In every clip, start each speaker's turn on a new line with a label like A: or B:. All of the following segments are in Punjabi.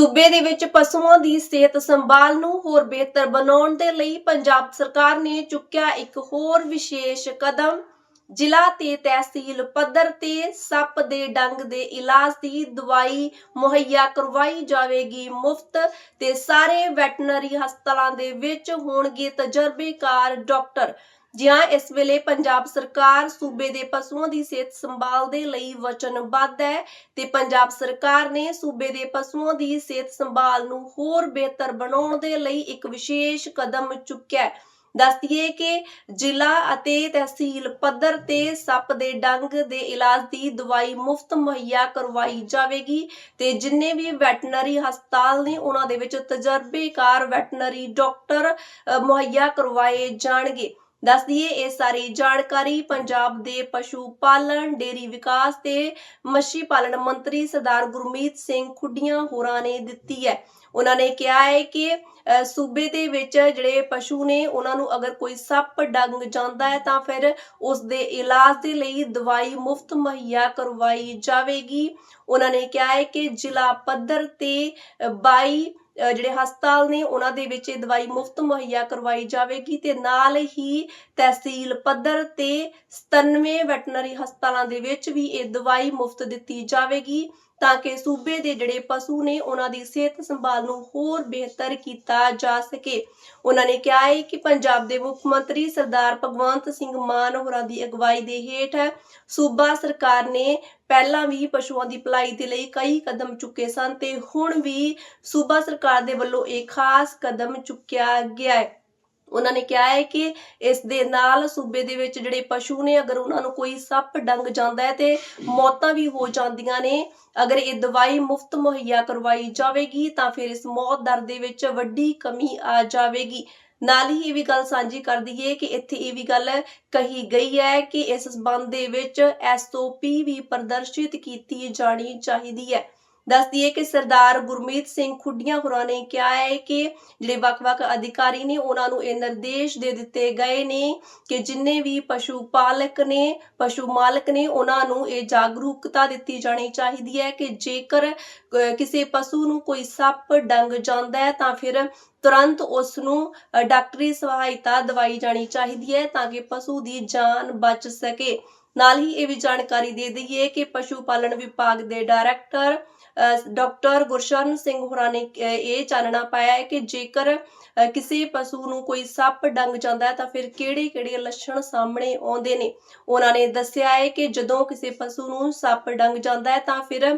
A: ਸੂਬੇ ਦੇ ਵਿੱਚ ਪਸ਼ੂਆਂ ਦੀ ਸਿਹਤ ਸੰਭਾਲ ਨੂੰ ਹੋਰ ਬਿਹਤਰ ਬਣਾਉਣ ਦੇ ਲਈ ਪੰਜਾਬ ਸਰਕਾਰ ਨੇ ਚੁੱਕਿਆ ਇੱਕ ਹੋਰ ਵਿਸ਼ੇਸ਼ ਕਦਮ। ਜ਼ਿਲ੍ਹਾ ਤੇ ਤਹਿਸੀਲ ਪੱਧਰ ਤੇ ਸੱਪ ਦੇ ਡੰਗ ਦੇ ਇਲਾਜ ਦੀ ਦਵਾਈ ਮੁਹੱਈਆ ਕਰਵਾਈ ਜਾਵੇਗੀ ਮੁਫਤ ਤੇ ਸਾਰੇ ਵੈਟਰਨਰੀ ਹਸਪਤਾਲਾਂ ਦੇ ਵਿੱਚ ਹੋਣਗੇ ਤਜਰਬੇਕਾਰ ਡਾਕਟਰ ਜਿਹਾਂ ਇਸ ਵੇਲੇ ਪੰਜਾਬ ਸਰਕਾਰ ਸੂਬੇ ਦੇ ਪਸ਼ੂਆਂ ਦੀ ਸਿਹਤ ਸੰਭਾਲ ਦੇ ਲਈ ਵਚਨਬੱਧ ਹੈ ਤੇ ਪੰਜਾਬ ਸਰਕਾਰ ਨੇ ਸੂਬੇ ਦੇ ਪਸ਼ੂਆਂ ਦੀ ਸਿਹਤ ਸੰਭਾਲ ਨੂੰ ਹੋਰ ਬਿਹਤਰ ਬਣਾਉਣ ਦੇ ਲਈ ਇੱਕ ਵਿਸ਼ੇਸ਼ ਕਦਮ ਚੁੱਕਿਆ ਹੈ। ਦੱਸ ਕਿ ਜ਼ਿਲ੍ਹਾ ਅਤੇ ਤਹਿਸੀਲ ਪੱਧਰ ਤੇ ਸੱਪ ਦੇ ਡੰਗ ਦੇ ਇਲਾਜ ਦੀ ਦਵਾਈ ਮੁਫਤ ਮੁਹੱਈਆ ਕਰਵਾਈ ਜਾਵੇਗੀ ਤੇ ਜਿੰਨੇ ਵੀ ਵੈਟਰਨਰੀ ਹਸਪਤਾਲ ਨੇ ਉਹਨਾਂ ਦੇ ਵਿੱਚ ਤਜਰਬੇਕਾਰ ਵੈਟਰਨਰੀ ਡਾਕਟਰ ਅ, ਮੁਹੱਈਆ ਕਰਵਾਏ ਜਾਣਗੇ। ਦੱਸ ਦਈਏ ਇਹ ਸਾਰੀ ਜਾਣਕਾਰੀ ਪੰਜਾਬ ਦੇ ਪਸ਼ੂ ਪਾਲਣ ਡੇਰੀ ਵਿਕਾਸ ਤੇ ਮੱਛੀ ਪਾਲਣ ਮੰਤਰੀ ਸਰਦਾਰ ਗੁਰਮੀਤ ਸਿੰਘ ਖੁੱਡੀਆਂ ਹੋਰਾਂ ਨੇ ਦਿੱਤੀ ਹੈ। ਉਹਨਾਂ ਨੇ ਕਿਹਾ ਹੈ ਕਿ ਸੂਬੇ ਦੇ ਵਿੱਚ ਜਿਹੜੇ ਪਸ਼ੂ ਨੇ ਉਹਨਾਂ ਨੂੰ ਅਗਰ ਕੋਈ ਸੱਪ ਡੰਗ ਜਾਂਦਾ ਹੈ ਤਾਂ ਫਿਰ ਉਸ ਦੇ ਇਲਾਜ ਦੇ ਲਈ ਦਵਾਈ ਮੁਫਤ ਮੁਹੱਈਆ ਕਰਵਾਈ ਜਾਵੇਗੀ। ਉਹਨਾਂ ਨੇ ਕਿਹਾ ਹੈ ਕਿ ਜ਼ਿਲ੍ਹਾ ਪੱਧਰ ਤੇ ਅ, 22 ਜਿਹੜੇ ਹਸਪਤਾਲ ਨੇ, ਉਹਨਾਂ ਦੇ ਵਿੱਚ ਇਹ ਦਵਾਈ ਮੁਫਤ ਮੁਹੱਈਆ ਕਰਵਾਈ ਜਾਵੇਗੀ ਤੇ ਨਾਲ ਹੀ ਤਹਿਸੀਲ ਪੱਧਰ ਤੇ 97 ਵੈਟਰਨਰੀ ਹਸਪਤਾਲਾਂ ਦੇ ਵਿੱਚ ਵੀ ਇਹ ਦਵਾਈ ਮੁਫਤ ਦਿੱਤੀ ਜਾਵੇਗੀ। ਤਾਂ ਕਿ ਸੂਬੇ ਦੇ ਜਿਹੜੇ ਪਸ਼ੂ ਨੇ ਉਹਨਾਂ ਦੀ ਸਿਹਤ ਸੰਭਾਲ ਨੂੰ ਹੋਰ ਬਿਹਤਰ ਕੀਤਾ ਜਾ ਸਕੇ। ਉਹਨਾਂ ਨੇ ਕਿਹਾ ਹੈ ਕਿ ਪੰਜਾਬ ਦੇ ਮੁੱਖ ਮੰਤਰੀ ਸਰਦਾਰ ਭਗਵੰਤ ਸਿੰਘ ਮਾਨ ਹੋਰਾਂ ਦੀ ਅਗਵਾਈ ਦੇ ਹੇਠ ਸੂਬਾ ਸਰਕਾਰ ਨੇ ਪਹਿਲਾਂ ਵੀ ਪਸ਼ੂਆਂ ਦੀ ਭਲਾਈ ਦੇ ਲਈ ਕਈ ਕਦਮ ਚੁੱਕੇ ਸਨ ਤੇ ਹੁਣ ਵੀ ਸੂਬਾ ਸਰਕਾਰ ਦੇ ਵੱਲੋਂ ਇਹ ਖਾਸ ਕਦਮ ਚੁੱਕਿਆ ਗਿਆ ਹੈ। ਉਹਨਾਂ ਨੇ ਕਿਹਾ ਹੈ ਕਿ ਇਸ ਦੇ ਨਾਲ ਸੂਬੇ ਦੇ ਵਿੱਚ ਜਿਹੜੇ ਪਸ਼ੂ ਨੇ, ਅਗਰ ਉਹਨਾਂ ਨੂੰ ਕੋਈ ਸੱਪ ਡੰਗ ਜਾਂਦਾ ਹੈ ਤੇ ਮੌਤਾਂ ਵੀ ਹੋ ਜਾਂਦੀਆਂ ਨੇ। ਅਗਰ ਇਹ ਦਵਾਈ ਮੁਫਤ ਮੁਹੱਈਆ ਕਰਵਾਈ ਜਾਵੇਗੀ, ਤਾਂ ਫਿਰ ਇਸ ਮੌਤ ਦਰ ਦੇ ਵਿੱਚ ਵੱਡੀ ਕਮੀ ਆ ਜਾਵੇਗੀ। ਨਾਲ ਹੀ ਇਹ ਵੀ ਗੱਲ ਸਾਂਝੀ ਕਰ ਦਈਏ ਕਿ ਇੱਥੇ ਇਹ ਵੀ ਗੱਲ ਕਹੀ ਗਈ ਹੈ ਕਿ ਇਸ ਸੰਬੰਧ ਦੇ ਵਿੱਚ ਐਸਓਪੀ ਵੀ ਪ੍ਰਦਰਸ਼ਿਤ ਕੀਤੀ ਜਾਣੀ ਚਾਹੀਦੀ ਹੈ। ਦੱਸ ਦਈਏ ਕਿ ਸਰਦਾਰ ਗੁਰਮੀਤ ਸਿੰਘ ਖੁੱਡੀਆਂ ਹੋਰਾਂ ਨੇ ਕਿਹਾ ਹੈ ਕਿ ਜਿਹੜੇ ਵੱਖ-ਵੱਖ ਅਧਿਕਾਰੀ ਨੇ, ਉਹਨਾਂ ਨੂੰ ਇਹ ਨਿਰਦੇਸ਼ ਦੇ ਦਿੱਤੇ ਗਏ ਨੇ ਕਿ ਜਿੰਨੇ ਵੀ ਪਸ਼ੂ ਪਾਲਕ ਨੇ, ਪਸ਼ੂ ਮਾਲਕ ਨੇ, ਉਹਨਾਂ ਨੂੰ ਇਹ ਜਾਗਰੂਕਤਾ ਦਿੱਤੀ ਜਾਣੀ ਚਾਹੀਦੀ ਹੈ ਕਿ ਜੇਕਰ ਕਿਸੇ ਪਸ਼ੂ ਨੂੰ ਕੋਈ ਸੱਪ ਡੰਗ ਜਾਂਦਾ ਹੈ, ਤਾਂ ਫਿਰ ਤੁਰੰਤ ਉਸ ਨੂੰ ਡਾਕਟਰੀ ਸਹਾਇਤਾ ਦਵਾਈ ਜਾਣੀ ਚਾਹੀਦੀ ਹੈ ਤਾਂ ਕਿ ਪਸ਼ੂ ਦੀ ਜਾਨ ਬਚ ਸਕੇ। ਨਾਲ ਹੀ ਇਹ ਵੀ ਜਾਣਕਾਰੀ ਦੇ ਦਈਏ ਕਿ ਪਸ਼ੂ ਪਾਲਣ ਵਿਭਾਗ ਦੇ ਡਾਇਰੈਕਟਰ ਡਾਕਟਰ ਗੁਰਸ਼ਰਨ ਸਿੰਘ ਹੋਰਾਂ ਨੇ ਇਹ ਚਾਨਣਾ ਪਾਇਆ ਹੈ ਕਿ ਜੇਕਰ ਕਿਸੇ ਪਸ਼ੂ ਨੂੰ ਕੋਈ ਸੱਪ ਡੰਗ ਜਾਂਦਾ ਹੈ ਤਾਂ ਫਿਰ ਕਿਹੜੇ-ਕਿਹੜੇ ਲੱਛਣ ਸਾਹਮਣੇ ਆਉਂਦੇ ਨੇ? ਉਹਨਾਂ ਨੇ ਦੱਸਿਆ ਹੈ ਕਿ ਜਦੋਂ ਕਿਸੇ ਪਸ਼ੂ ਨੂੰ ਸੱਪ ਡੰਗ ਜਾਂਦਾ ਹੈ ਤਾਂ ਫਿਰ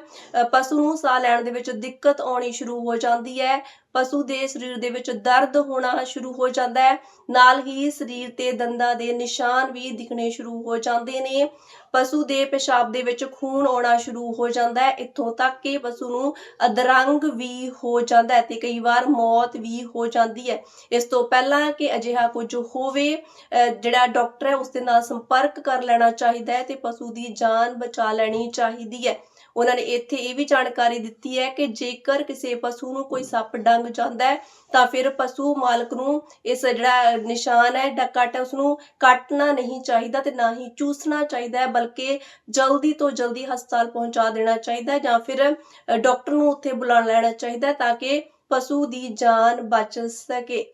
A: ਪਸ਼ੂ ਨੂੰ ਸਾਹ ਲੈਣ ਦੇ ਵਿੱਚ ਦਿੱਕਤ ਆਉਣੀ ਸ਼ੁਰੂ ਹੋ ਜਾਂਦੀ ਹੈ। ਪਸ਼ੂ ਦੇ ਸਰੀਰ ਦੇ ਵਿੱਚ ਦਰਦ ਹੋਣਾ ਸ਼ੁਰੂ ਹੋ ਜਾਂਦਾ ਹੈ। ਨਾਲ ਹੀ ਸਰੀਰ ਤੇ ਦੰਦਾਂ ਦੇ ਨਿਸ਼ਾਨ ਵੀ ਦਿਖਣੇ ਸ਼ੁਰੂ ਹੋ ਜਾਂਦੇ ਨੇ। ਪਸ਼ੂ ਦੇ ਪਿਸ਼ਾਬ ਦੇ ਵਿੱਚ ਖੂਨ ਆਉਣਾ ਸ਼ੁਰੂ ਹੋ ਜਾਂਦਾ ਹੈ। ਇੱਥੋਂ ਤੱਕ ਕਿ ਪਸ਼ੂ ਨੂੰ ਅਧਰੰਗ ਵੀ ਹੋ ਜਾਂਦਾ ਹੈ ਤੇ ਕਈ ਵਾਰ ਮੌਤ ਵੀ ਹੋ ਜਾਂਦੀ ਹੈ। ਇਸ ਤੋਂ ਪਹਿਲਾਂ ਕਿ ਅਜਿਹਾ ਕੁਝ ਹੋਵੇ, ਅਹ ਜਿਹੜਾ ਡਾਕਟਰ ਹੈ, ਉਸ ਦੇ ਨਾਲ ਸੰਪਰਕ ਕਰ ਲੈਣਾ ਚਾਹੀਦਾ ਹੈ ਤੇ ਪਸ਼ੂ ਦੀ ਜਾਨ ਬਚਾ ਲੈਣੀ ਚਾਹੀਦੀ ਹੈ। ਉਹਨਾਂ ਨੇ ਇੱਥੇ ਇਹ ਵੀ ਜਾਣਕਾਰੀ ਦਿੱਤੀ ਹੈ ਕਿ ਜੇਕਰ ਕਿਸੇ ਪਸ਼ੂ ਨੂੰ ਕੋਈ ਸੱਪ ਡੰਗ ਜਾਂਦਾ ਹੈ, ਤਾਂ ਫਿਰ ਪਸ਼ੂ ਮਾਲਕ ਨੂੰ ਇਸ ਜਿਹੜਾ ਨਿਸ਼ਾਨ ਹੈ ਡਕਟ ਉਸ ਨੂੰ ਕੱਟਣਾ ਨਹੀਂ ਚਾਹੀਦਾ ਤੇ ਨਾ ਹੀ ਚੂਸਣਾ ਚਾਹੀਦਾ ਹੈ, ਬਲਕਿ ਜਲਦੀ ਤੋਂ ਜਲਦੀ ਹਸਪਤਾਲ ਪਹੁੰਚਾ ਦੇਣਾ ਚਾਹੀਦਾ ਜਾਂ ਫਿਰ ਡਾਕਟਰ ਨੂੰ ਉੱਥੇ ਬੁਲਾ ਲੈਣਾ ਚਾਹੀਦਾ ਤਾਂ ਕਿ ਪਸ਼ੂ ਦੀ ਜਾਨ ਬਚ ਸਕੇ।